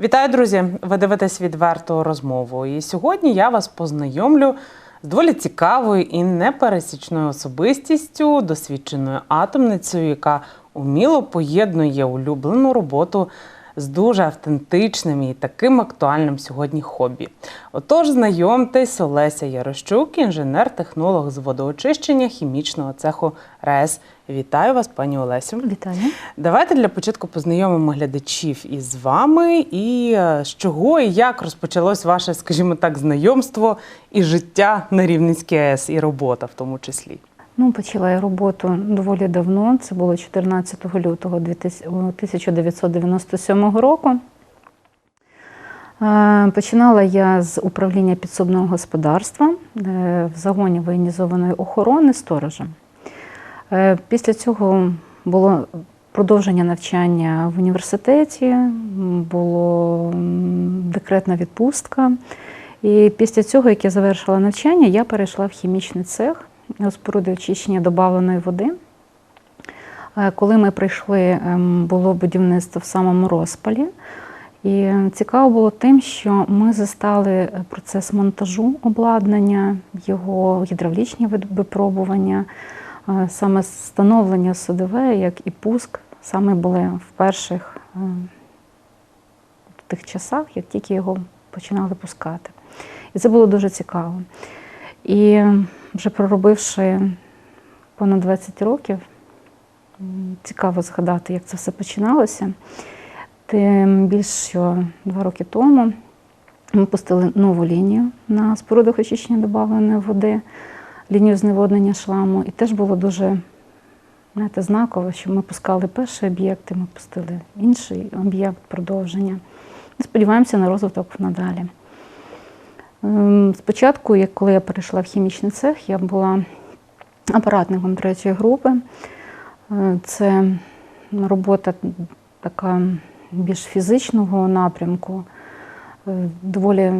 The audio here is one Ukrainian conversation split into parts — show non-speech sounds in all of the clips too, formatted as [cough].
Вітаю, друзі! Ви дивитесь відверту розмову. І сьогодні я вас познайомлю з доволі цікавою і непересічною особистістю, досвідченою атомницею, яка уміло поєднує улюблену роботу з дуже автентичним і таким актуальним сьогодні хобі. Отож, знайомтесь, Олеся Ярощук, інженер-технолог з водоочищення хімічного цеху РЕС. Вітаю вас, пані Олесю. Вітаю. Давайте для початку познайомимо глядачів із вами і е, з чого і як розпочалось ваше, скажімо так, знайомство і життя на Рівненській АЕС, і робота в тому числі. Ну, почала я роботу доволі давно. Це було 14 лютого 1997 року. Е, Починала я з управління підсобного господарства е, в загоні воєнізованої охорони сторожем. Е, Після цього було продовження навчання в університеті, м, було декретна відпустка. І після цього, як я завершила навчання, я перейшла в хімічний цех споруди очищення добавленої води. Е, Коли ми прийшли, ем, було будівництво в самому розпалі. І цікаво було тим, що ми застали процес монтажу обладнання, його гідравлічні випробування, е, саме встановлення СОДВ, як і пуск, саме були в перших е, в тих часах, як тільки його починали пускати. І це було дуже цікаво. І вже проробивши понад 20 років, цікаво згадати, як це все починалося. Тим більше, що два роки тому ми пустили нову лінію на спорудах очищення добавленої води, лінію зневоднення шламу. І теж було дуже знаєте, знаково, що ми пускали перший об'єкт, і ми пустили інший об'єкт продовження. Сподіваємося на розвиток надалі. Ем, Спочатку, коли я перейшла в хімічний цех, я була апаратником третьої групи. Е, Це робота така більш фізичного напрямку, е, доволі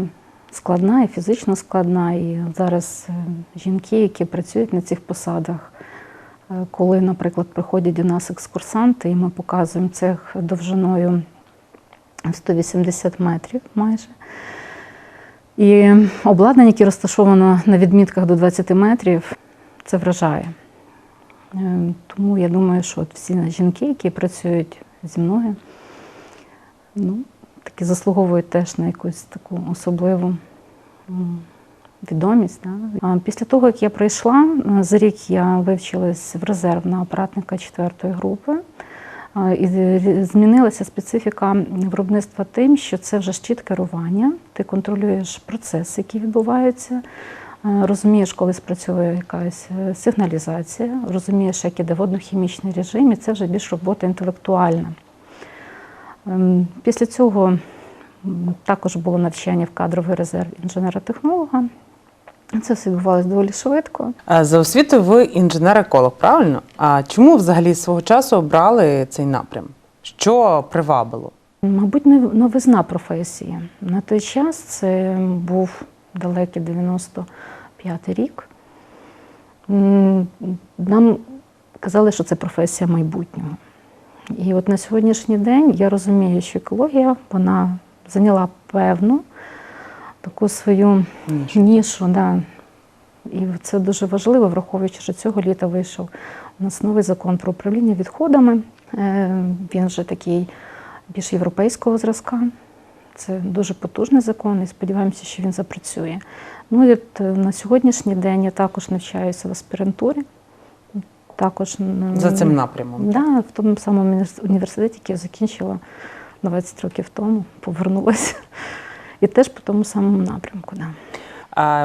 складна і фізично складна. І зараз е, жінки, які працюють на цих посадах, коли, наприклад, приходять до нас екскурсанти, і ми показуємо цех довжиною 180 метрів майже. І обладнання, яке розташовано на відмітках до 20 метрів, це вражає. Е, Тому я думаю, що от всі жінки, які працюють зі мною, ну, таки заслуговують теж на якусь таку особливу відомість. Да? Після того, як я прийшла, е, за рік я вивчилась в резерв на апаратника четвертої групи. І змінилася специфіка виробництва тим, що це вже щит керування. Ти контролюєш процеси, які відбуваються, розумієш, коли спрацьовує якась е, сигналізація, розумієш, як іде водно-хімічний режим, і це вже більш робота інтелектуальна. Ем, Після цього також було навчання в кадровий резерв інженера-технолога. Це все відбувалося доволі швидко. Е, За освітою ви інженер-еколог, правильно? А чому взагалі свого часу обрали цей напрям? Що привабило? Мабуть, нов- новизна професії. На той час це був далекий 95-й рік. Нам казали, що це професія майбутнього. І от на сьогоднішній день я розумію, що екологія вона зайняла певну таку свою Нішу. нішу. Да. І це дуже важливо, враховуючи, що цього літа вийшов у нас новий закон про управління відходами. Е, Він вже такий більш європейського зразка. Це дуже потужний закон, і сподіваємося, що він запрацює. Ну і от е, на сьогоднішній день я також навчаюся в аспірантурі. Також За цим напрямом. Да, в тому самому університеті, який я закінчила 20 років тому, повернулася. І теж по тому самому напрямку. Да.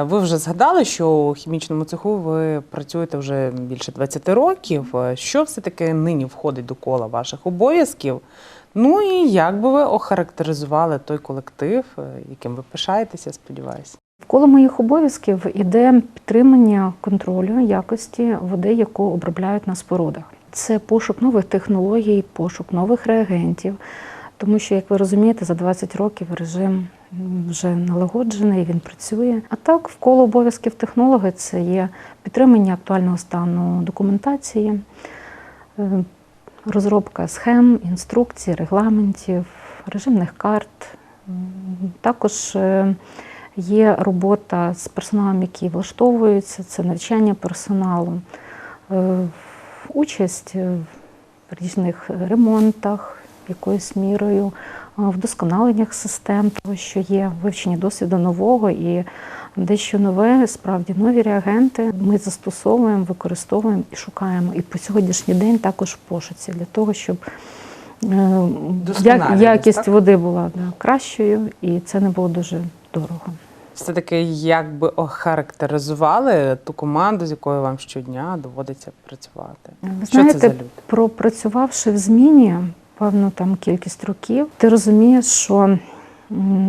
Ви вже згадали, що у хімічному цеху ви працюєте вже більше 20 років. Що все-таки нині входить до кола ваших обов'язків? Ну і як би ви охарактеризували той колектив, е, яким ви пишаєтеся, сподіваюся? В коло моїх обов'язків іде підтримання контролю якості води, яку обробляють на спорудах. Це пошук нових технологій, пошук нових реагентів. Тому що, як ви розумієте, за 20 років режим вже налагоджений, він працює. А так, в коло обов'язків технолога це є підтримання актуального стану документації, е, розробка схем, інструкцій, регламентів, режимних карт, Також е, є робота з персоналом, який влаштовується, це навчання персоналу, е, участь в різних ремонтах, якоюсь мірою, вдосконаленнях систем, того, що є вивчення досвіду нового і дещо нове, справді нові реагенти ми застосовуємо, використовуємо і шукаємо. І по сьогоднішній день також в пошуці для того, щоб е, якість так? води була да, кращою, і це не було дуже дорого. Все-таки як би охарактеризували ту команду, з якою вам щодня доводиться працювати? Ви Що знаєте, це за люди? пропрацювавши в зміні певну там кількість років, ти розумієш, що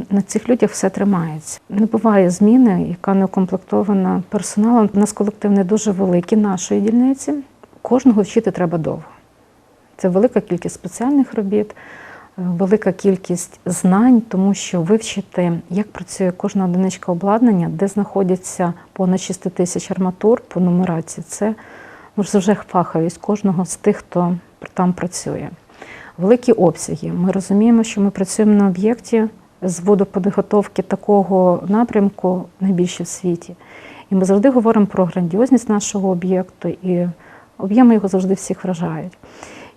на цих людях все тримається. Не буває зміни, яка не укомплектована персоналом. У нас колектив не дуже великий нашої дільниці. Кожного вчити треба довго. Це велика кількість спеціальних робіт, е, велика кількість знань, тому що вивчити, як працює кожна одиничка обладнання, де знаходяться понад 6 тисяч арматур по нумерації, це ну, вже фаховість кожного з тих, хто там працює. Великі обсяги. Ми розуміємо, що ми працюємо на об'єкті з водоподготовки такого напрямку найбільше в світі. І ми завжди говоримо про грандіозність нашого об'єкту, і об'єми його завжди всіх вражають.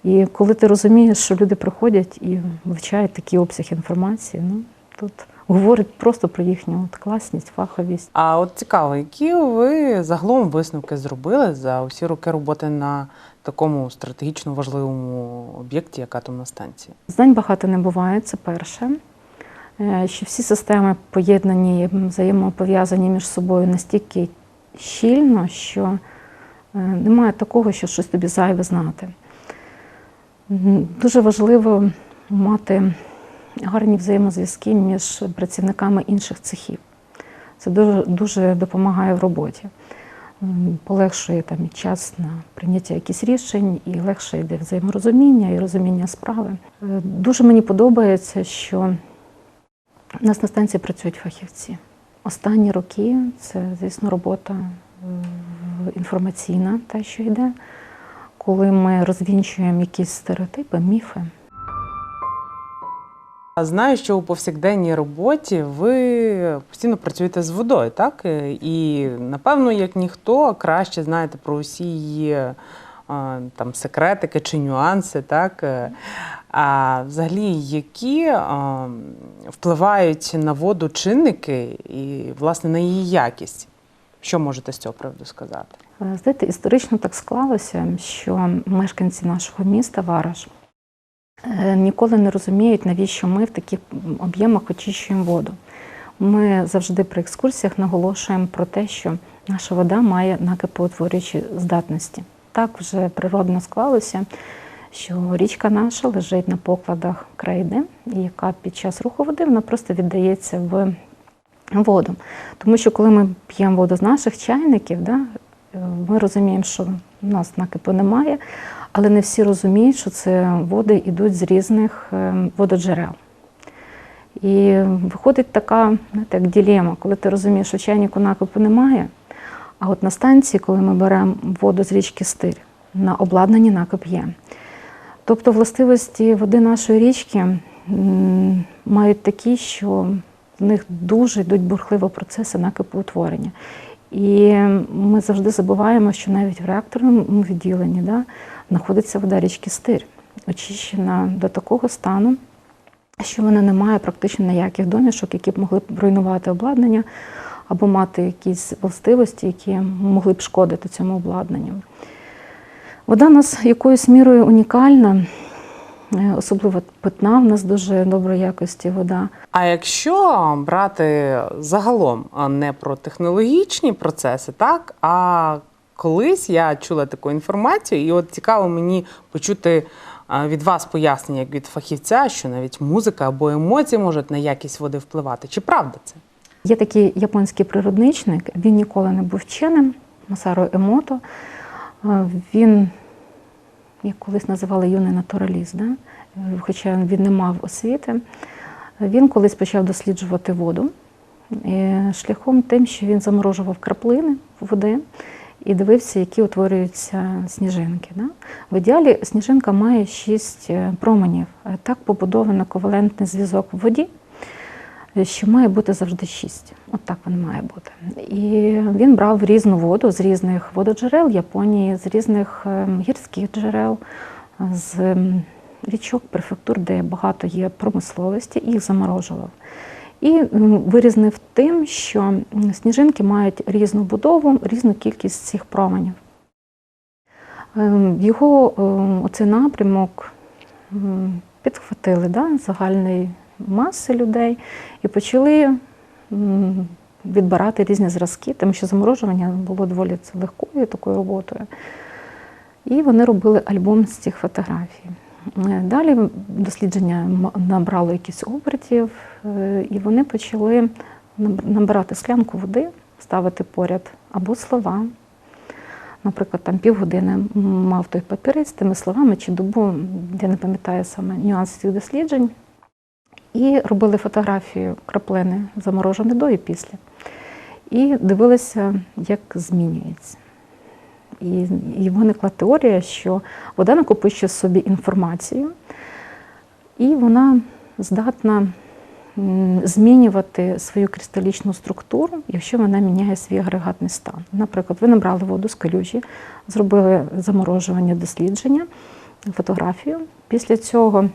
І коли ти розумієш, що люди приходять і вивчають такий обсяг інформації, ну тут говорить просто про їхню от класність, фаховість. А от цікаво, які ви загалом висновки зробили за усі роки роботи на такому стратегічно важливому об'єкті, як атомна станція? Знань багато не буває, це перше. Е, Що всі системи поєднані, взаємопов'язані між собою настільки щільно, що е, немає такого, що щось тобі зайве знати. Дуже важливо мати гарні взаємозв'язки між працівниками інших цехів. Це дуже, дуже допомагає в роботі. Полегшує там час на прийняття якихось рішень, і легше йде взаєморозуміння і розуміння справи. Е, Дуже мені подобається, що у нас на станції працюють фахівці. Останні роки це, звісно, робота інформаційна, та що йде, коли ми розвінчуємо якісь стереотипи, міфи. Знаю, що у повсякденній роботі ви постійно працюєте з водою, так? Е, І напевно, як ніхто, краще знаєте про усі її е, там секретики чи нюанси, так? Е, А взагалі, які впливають на воду чинники і власне на її якість? Що можете з цього приводу сказати? Знаєте, історично так склалося, що мешканці нашого міста Вараш ніколи не розуміють, навіщо ми в таких об'ємах очищуємо воду. Ми завжди при екскурсіях наголошуємо про те, що наша вода має накипоутворюючі здатності. Так вже природно склалося, що річка наша лежить на покладах крейди, яка під час руху води вона просто віддається в воду. Тому що коли ми п'ємо воду з наших чайників, да, е, ми розуміємо, що в нас накипу немає, але не всі розуміють, що це води йдуть з різних е, вододжерел. І виходить така знаєте, як ділема, коли ти розумієш, що чайнику накипу немає, а от на станції, коли ми беремо воду з річки Стир, на обладнанні накип є. Тобто властивості води нашої річки мають такі, що в них дуже йдуть бурхливі процеси накипоутворення. І ми завжди забуваємо, що навіть в реакторному відділенні да, знаходиться вода річки Стир, очищена до такого стану, що вона не має практично ніяких домішок, які б могли б руйнувати обладнання або мати якісь властивості, які могли б шкодити цьому обладнанню. Вода у нас якоюсь мірою унікальна, е, особливо питна, в нас дуже доброї якості вода. А якщо брати загалом не про технологічні процеси, так а колись я чула таку інформацію, і от цікаво мені почути від вас пояснення, як від фахівця, що навіть музика або емоції можуть на якість води впливати. Чи правда це? Є такий японський природничник, він ніколи не був вченим, Масаро Емото. Він, як колись називали юний натураліст, да? Хоча він не мав освіти. Він колись почав досліджувати воду е, шляхом тим, що він заморожував краплини води і дивився, які утворюються сніжинки. Да? В ідеалі сніжинка має шість е, променів. Е, Так побудовано ковалентний зв'язок в воді, що має бути завжди шість. От так воно має бути. І він брав різну воду з різних вододжерел Японії, з різних гірських джерел, з річок, префектур, де багато є промисловості, і їх заморожував. І вирізнив тим, що сніжинки мають різну будову, різну кількість цих променів. Ем, Його ем, оцей напрямок підхватили да, загальної маси людей і почали відбирати різні зразки, тому що заморожування було доволі легкою такою роботою. І вони робили альбом з цих фотографій. Е, Далі дослідження набрало якісь обертів, е, і вони почали набирати склянку води, ставити поряд або слова. Наприклад, там півгодини мав той папірець з тими словами чи добу, я не пам'ятаю саме нюанси цих досліджень. І робили фотографію краплини заморожені до і після. І дивилися, як змінюється. І, і виникла теорія, що вода накопичує собі інформацію, і вона здатна змінювати свою кристалічну структуру, якщо вона міняє свій агрегатний стан. Наприклад, ви набрали воду з калюжі, зробили заморожування дослідження, фотографію. Після цього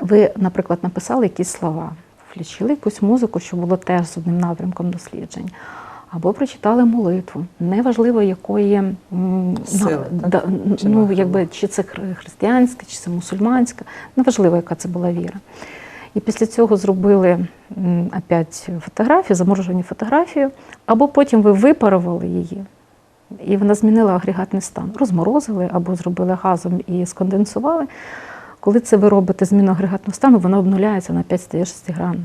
ви, наприклад, написали якісь слова, включили якусь музику, що було теж з одним напрямком досліджень. Або прочитали молитву, неважливо якої Сили, на- так? Чи ну, якби, чи це хри- християнська, чи це мусульманська, неважливо, яка це була віра. І після цього зробили опять фотографію, заморожені фотографію, або потім ви випарували її, і вона змінила агрегатний стан. Розморозили або зробили газом і сконденсували. Коли це ви робите зміну агрегатного стану, вона обнуляється на 5 стає шестигранна.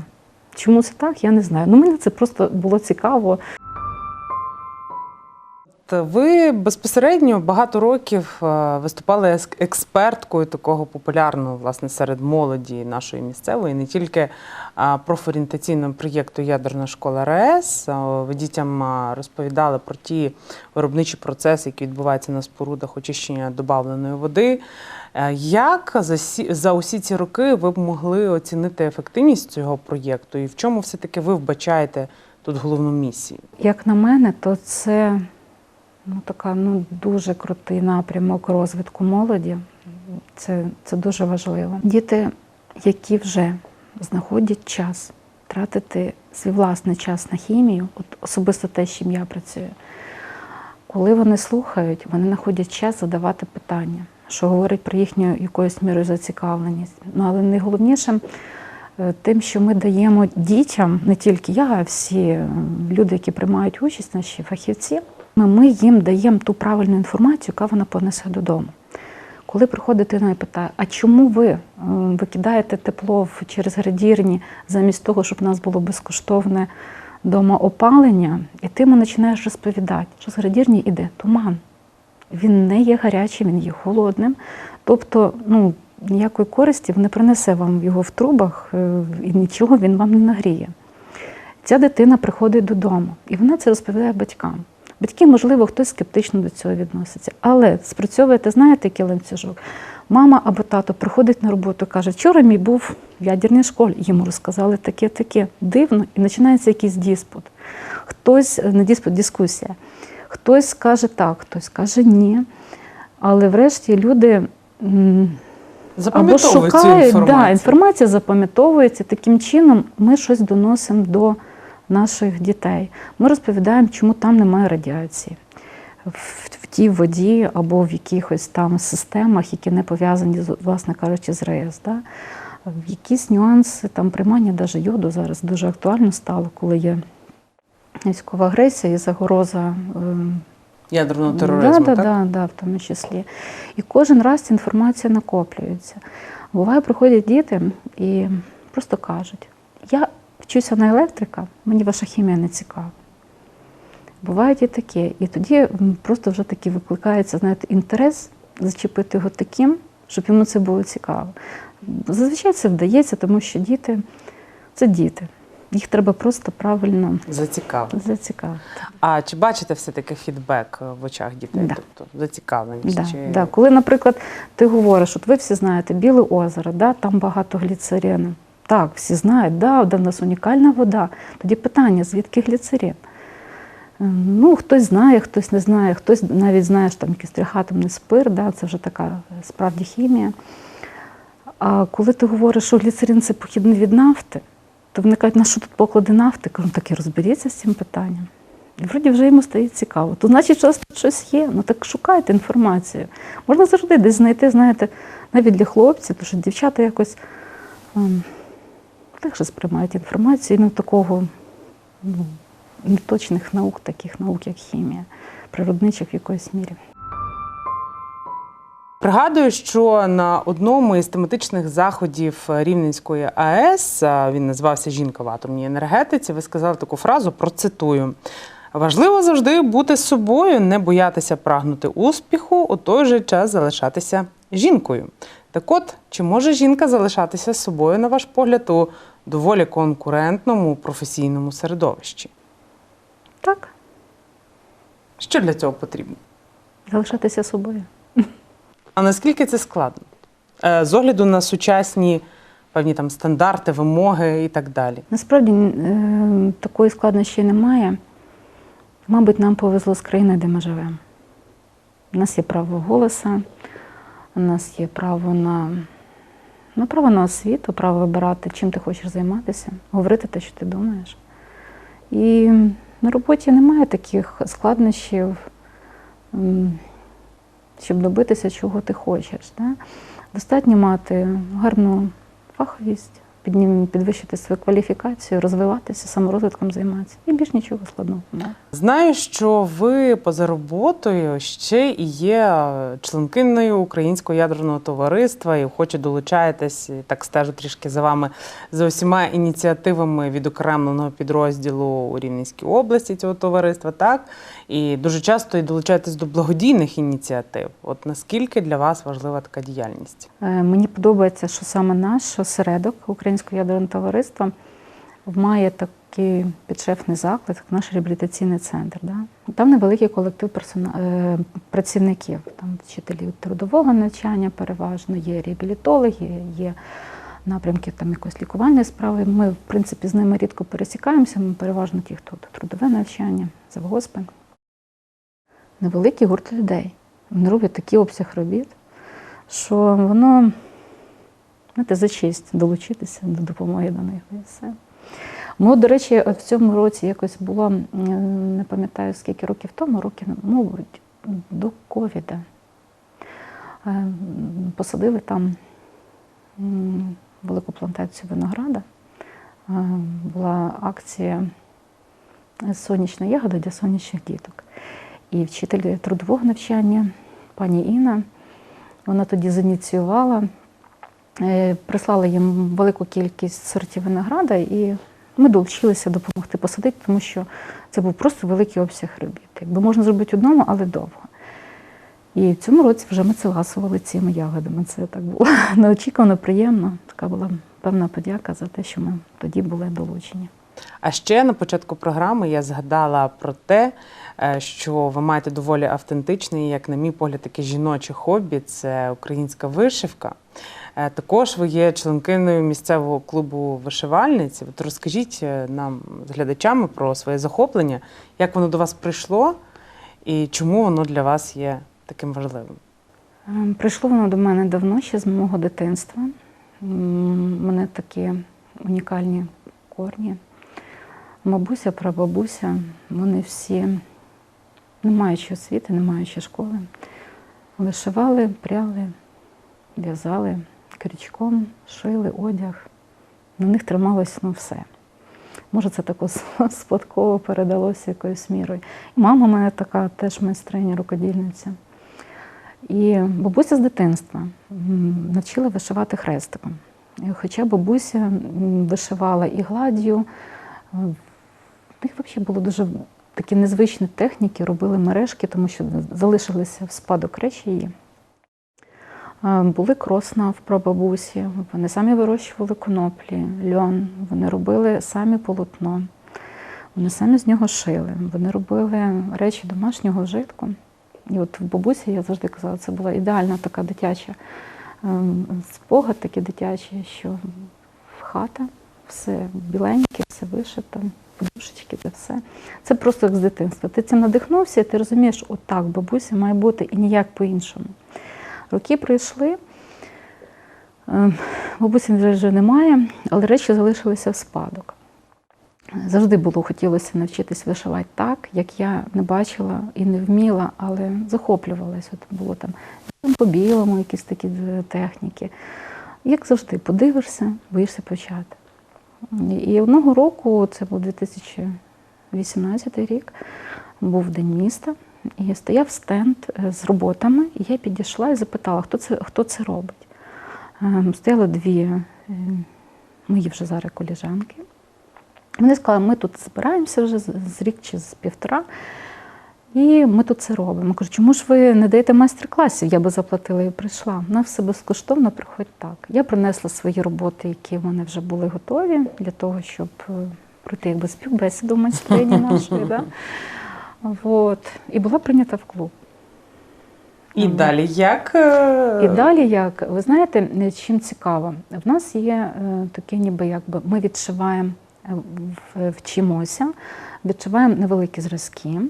Чому це так, я не знаю. Ну, мені це просто було цікаво. Ви безпосередньо багато років е, виступали експерткою такого популярного власне серед молоді нашої місцевої, не тільки профорієнтаційного проєкту Ядерна школа РАЕС. Ви дітям розповідали про ті виробничі процеси, які відбуваються на спорудах очищення добавленої води. Е, Як за, сі- за усі ці роки ви б могли оцінити ефективність цього проєкту, і в чому все-таки ви вбачаєте тут головну місію? Як на мене, то це ну, така ну, дуже крутий напрямок розвитку молоді. Це, це дуже важливо. Діти, які вже знаходять час тратити свій власний час на хімію, от особисто те, з чим я працюю, коли вони слухають, вони знаходять час задавати питання, що говорить про їхню якоюсь мірою зацікавленість. Ну, але найголовніше е, тим, що ми даємо дітям, не тільки я, а всі люди, які приймають участь, наші фахівці, ми, їм даємо ту правильну інформацію, яка вона понесе додому. Коли приходить дитина і питає, а чому ви е, викидаєте тепло через градірні замість того, щоб у нас було безкоштовне дома опалення, і ти йому починаєш розповідати, що з градірні йде туман. Він не є гарячим, він є холодним. Тобто, ну, ніякої користі не принесе вам його в трубах, е, і нічого він вам не нагріє. Ця дитина приходить додому, і вона це розповідає батькам. Батьки, можливо, хтось скептично до цього відноситься, але спрацьовуєте, знаєте, який ланцюжок? Мама або тато приходить на роботу каже, вчора мій був в ядерній школі, йому розказали таке, таке. Дивно, і починається якийсь диспут. Хтось е, не диспут, дискусія. Хтось скаже так, хтось каже ні. Але врешті люди або Запам'ятовують цю шукають, інформацію. Да, інформація запам'ятовується. Таким чином ми щось доносимо до наших дітей. Ми розповідаємо, чому там немає радіації. В, в тій воді або в якихось там системах, які не пов'язані, з, власне кажучи, з РЕС. Да? Якісь нюанси там приймання навіть йоду зараз дуже актуально стало, коли є військова агресія і загроза ем, ядерного тероризму. да, да, так? да, да, в тому числі. І кожен раз ця інформація накоплюється. Буває, приходять діти і просто кажуть: я вчуся на електрика, мені ваша хімія не цікава. Бувають і таке. І тоді просто вже таки викликається знаєте, інтерес зачепити його таким, щоб йому це було цікаво. Зазвичай це вдається, тому що діти це діти. Їх треба просто правильно Зацікавлено. зацікавити. А чи бачите все-таки фідбек е, в очах дітей? Да. Тобто зацікавленість? Да, чи... да. Коли, наприклад, ти говориш, от ви всі знаєте, біле озеро, да, там багато гліцерину. Так, всі знають, да, да, в нас унікальна вода. Тоді питання, звідки гліцерин? Е, Ну, хтось знає, хтось не знає, хтось навіть знає, що там якийсь трихатомний спир, да, це вже така е, справді хімія. А коли ти говориш, що гліцерин це похідний від нафти, то вони кажуть, на що тут поклади нафти? Кажу, так і розберіться з цим питанням. І вроді вже йому стає цікаво. То значить, що тут щось є. Ну так шукайте інформацію. Можна завжди десь знайти, знаєте, навіть для хлопців, тому що дівчата якось ем, легше сприймають інформацію, ну такого ну, неточних наук, таких наук, як хімія, природничих в якоїсь мірі. Пригадую, що на одному із тематичних заходів Рівненської АЕС він називався Жінка в атомній енергетиці. Ви сказали таку фразу, процитую. Важливо завжди бути собою, не боятися прагнути успіху, у той же час залишатися жінкою. Так от, чи може жінка залишатися собою, на ваш погляд, у доволі конкурентному професійному середовищі? Так, Що для цього потрібно? залишатися собою. А наскільки це складно? Е, З огляду на сучасні певні там стандарти, вимоги і так далі. Насправді е, такої складнощі немає. Мабуть, нам повезло з країною, де ми живемо. У нас є право голосу, у нас є право на, на право на освіту, право вибирати, чим ти хочеш займатися, говорити те, що ти думаєш. І на роботі немає таких складнощів, щоб добитися, чого ти хочеш. Да? Достатньо мати гарну фаховість, підвищити свою кваліфікацію, розвиватися, саморозвитком займатися. І більш нічого складного немає. Знаю, що ви поза роботою ще і є членкиною Українського ядерного товариства і охоче долучаєтесь, так стежу трішки за вами за усіма ініціативами відокремленого підрозділу у Рівненській області цього товариства, так? І дуже часто і долучаєтесь до благодійних ініціатив. От наскільки для вас важлива така діяльність? Е, Мені подобається, що саме наш осередок Українського ядерного товариства має такий підшефний заклад, як наш реабілітаційний центр. Да? Там невеликий колектив е, працівників, там вчителі трудового навчання переважно, є реабілітологи, є напрямки там якоїсь лікувальної справи. Ми, в принципі, з ними рідко пересікаємося, ми переважно ті, хто трудове навчання, завгоспи. Невеликий гурт людей. Вони роблять такий обсяг робіт, що воно знаєте, за честь долучитися до допомоги до них. Ми, до речі, в цьому році якось було, не пам'ятаю скільки років тому, років, мабуть, до ковіда. Е, Посадили там велику плантацію винограда. Е, Була акція сонячна ягода для сонячних діток. І вчитель трудового навчання, пані Інна, вона тоді зініціювала, е, прислала їм велику кількість сортів винограда, і ми долучилися допомогти посадити, тому що це був просто великий обсяг робіт. Якби можна зробити одному, але довго. І в цьому році вже ми це ласували цими ягодами. Це так було [laughs] неочікувано, приємно. Така була певна подяка за те, що ми тоді були долучені. А ще на початку програми я згадала про те, е, що ви маєте доволі автентичне, і, як на мій погляд, таке жіноче хобі це українська вишивка. Е, Також ви є членкиною місцевого клубу вишивальниць. От розкажіть е, нам глядачами про своє захоплення, як воно до вас прийшло і чому воно для вас є таким важливим. Прийшло воно до мене давно, ще з мого дитинства. У мене такі унікальні корні. Бабуся, прабабуся, вони всі, не маючи освіти, не маючи школи, вишивали, пряли, в'язали крючком, шили одяг. На них трималось ну, все. Може, це тако [laughs] спадково передалося якоюсь мірою. І мама моя така теж майстриня, рукодільниця. І бабуся з дитинства навчила вишивати хрестиком. Хоча бабуся вишивала і гладдю, е, них взагалі було дуже такі незвичні техніки, робили мережки, тому що залишилися в спадок речі її. Е, Були кросна в прабабусі, вони самі вирощували коноплі, льон, вони робили самі полотно, вони самі з нього шили, вони робили речі домашнього вжитку. І от в бабусі я завжди казала, це була ідеальна така дитяча ем, спогад, такий дитячий, що хата, все біленьке, все вишито, подушечки, це все. Це просто як з дитинства. Ти цим надихнувся, і ти розумієш, отак бабуся має бути і ніяк по-іншому. Роки пройшли. Е, Бабусі вже немає, але речі залишилися в спадок. Завжди було хотілося навчитись вишивати так, як я не бачила і не вміла, але захоплювалася. От було там по білому якісь такі техніки. Як завжди, подивишся, боїшся почати. І одного року, це був 2018 рік, був День міста, і стояв стенд е, з роботами, і я підійшла і запитала, хто це, хто це робить. Ем, Стояло дві е, мої вже зараз коліжанки. Вони сказали, ми тут збираємося вже з рік чи з півтора, і ми тут це робимо. Кажу, чому ж ви не даєте майстер-класів? Я би заплатила і прийшла. На все безкоштовно приходь так. Я принесла свої роботи, які в мене вже були готові, для того, щоб е, пройти якби співбесіду в майстрині нашої. Да? Вот. І була прийнята в клуб. І далі як? е, І далі як? Ви знаєте, е, чим цікаво? В нас є таке, ніби якби ми відшиваємо, вчимося, відшиваємо невеликі зразки,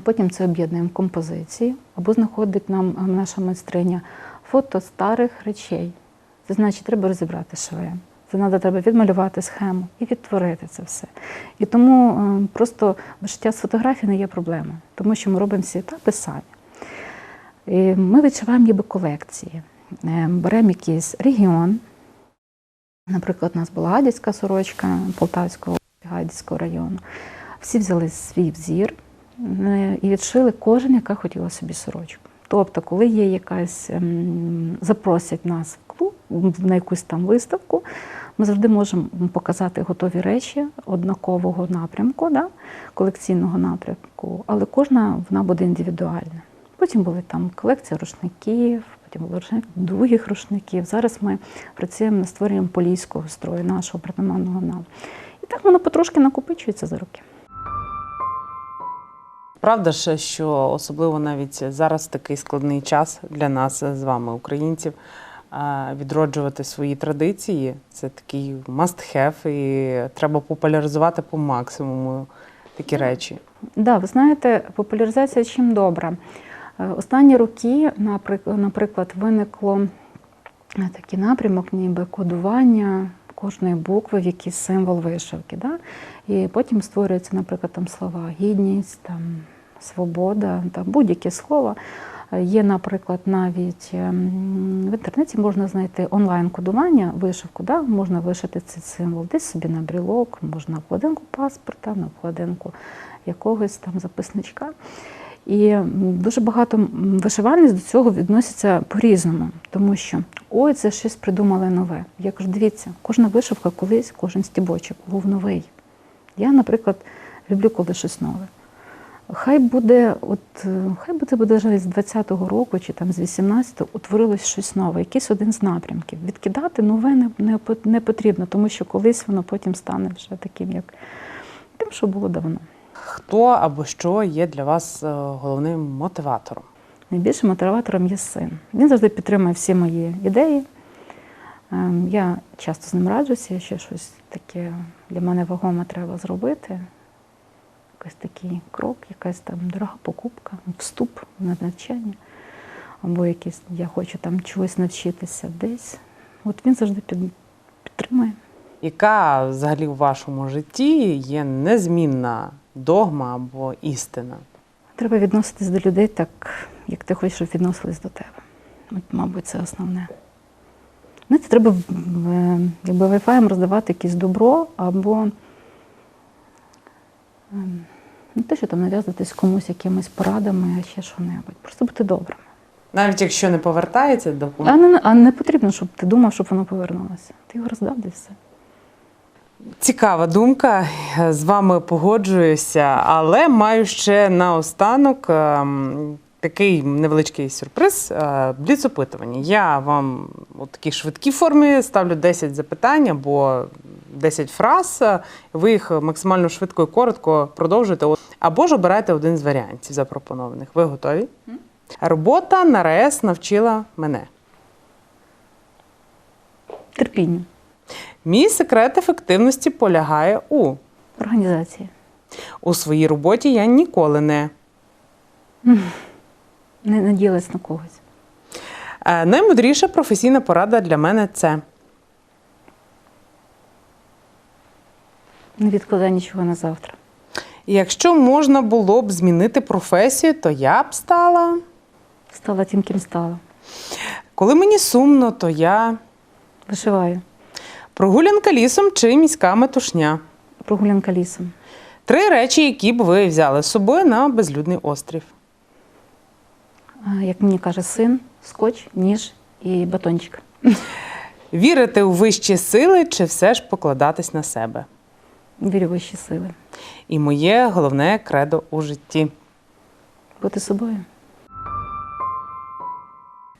потім це об'єднуємо в композиції, або знаходить нам е, наша майстриня фото старих речей. Це значить, треба розібрати шви. Це треба, треба відмалювати схему і відтворити це все. І тому е, просто вишиття з фотографії не є проблемою, тому що ми робимо всі етапи самі. І Ми відшиваємо ніби колекції. Е, Беремо якийсь регіон. Наприклад, у нас була Гадяцька сорочка Полтавського Гадяцького району. Всі взяли свій взір і відшили кожен, яка хотіла собі сорочку. Тобто, коли є якась ем, запросять нас в клуб на якусь там виставку, ми завжди можемо показати готові речі однакового напрямку, да, колекційного напрямку, але кожна вона буде індивідуальна. Потім були там колекція рушників, потім були других рушників. Зараз ми працюємо над створенням полійського строю, нашого притаманного нам. І так воно потрошки накопичується за роки. Правда ж, що особливо навіть зараз такий складний час для нас з вами, українців, відроджувати свої традиції. Це такий must have, і треба популяризувати по максимуму такі речі. Да, ви знаєте, популяризація чим добра. Е, Останні роки, наприк- наприклад, виникло е, такий напрямок, ніби кодування кожної букви в якийсь символ вишивки. Да? І потім створюються, наприклад, там слова гідність, там, свобода, там, будь-яке слово. Є, наприклад, навіть ем, в інтернеті можна знайти онлайн-кодування, вишивку, да? можна вишити цей символ десь собі на брілок, можна на вкладинку паспорта, на вкладинку якогось там записничка. І дуже багато вишивальниць до цього відносяться по-різному, тому що ой, це щось придумали нове. Я кажу, дивіться, кожна вишивка колись, кожен стібочок був новий. Я, наприклад, люблю коли щось нове. Хай буде, от е, хай буде буде вже з 20-го року чи там з 18-го утворилось щось нове, якийсь один з напрямків. Відкидати нове не, не, не потрібно, тому що колись воно потім стане вже таким, як тим, що було давно. Хто або що є для вас е, головним мотиватором? Найбільшим мотиватором є син. Він завжди підтримує всі мої ідеї. Ем, Я часто з ним раджуся, якщо щось таке для мене вагоме треба зробити. Якийсь такий крок, якась там дорога покупка, вступ на навчання, або якийсь я хочу там чогось навчитися десь. От він завжди під, підтримує. Яка взагалі в вашому житті є незмінна догма або істина? Треба відноситись до людей так, як ти хочеш, щоб відносились до тебе. От, мабуть, це основне. Знаєте, треба е, якби вайфаєм роздавати якесь добро або не те, що там нав'язуватись комусь якимись порадами, а ще що-небудь. Просто бути добрим. Навіть якщо не повертається до А не, а не потрібно, щоб ти думав, щоб воно повернулося. Ти його роздав і все. Цікава думка, з вами погоджуюся, але маю ще наостанок ем, такий невеличкий сюрприз. е, Бліц-опитування. Я вам у такій швидкій формі ставлю 10 запитань або 10 фраз. е, Ви їх максимально швидко і коротко продовжуєте. Або ж обирайте один з варіантів запропонованих. Ви готові? Робота на РАЕС навчила мене. Терпіння. Мій секрет ефективності полягає у Організації. у своїй роботі я ніколи не. Не наділась на когось. Е, Наймудріша професійна порада для мене це Не відкладай нічого на завтра. якщо можна було б змінити професію, то я б стала. Стала тим, ким стала. Коли мені сумно, то я Вишиваю. прогулянка лісом чи міська метушня. Прогулянка лісом. Три речі, які б ви взяли з собою на безлюдний острів. Як мені каже син, скотч, ніж і батончик. [laughs] Вірити у вищі сили чи все ж покладатись на себе. Вірю в вищі сили. І моє головне кредо у житті. Бути собою.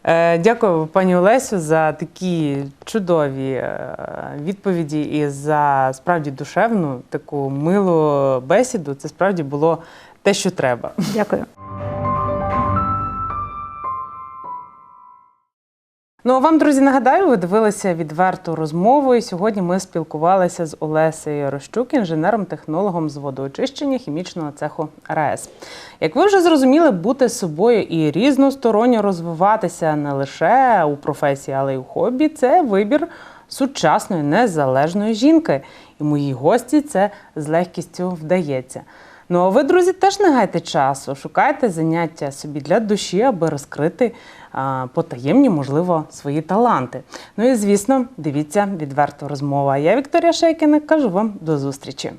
Е, Дякую, пані Олесю, за такі чудові е, відповіді і за справді душевну таку милу бесіду. Це справді було те, що треба. Дякую. Ну а вам, друзі, нагадаю, ви дивилися відверту розмову. І сьогодні ми спілкувалися з Олесею Рощук, інженером-технологом з водоочищення хімічного цеху РАЕС. Як ви вже зрозуміли, бути собою і різносторонньо розвиватися не лише у професії, але й у хобі це вибір сучасної незалежної жінки. І моїй гості це з легкістю вдається. Ну а ви, друзі, теж не гайте часу, шукайте заняття собі для душі, аби розкрити потаємні, можливо, свої таланти. Ну і звісно, дивіться відверту розмову. А я, Вікторія Шейкіна, кажу вам до зустрічі.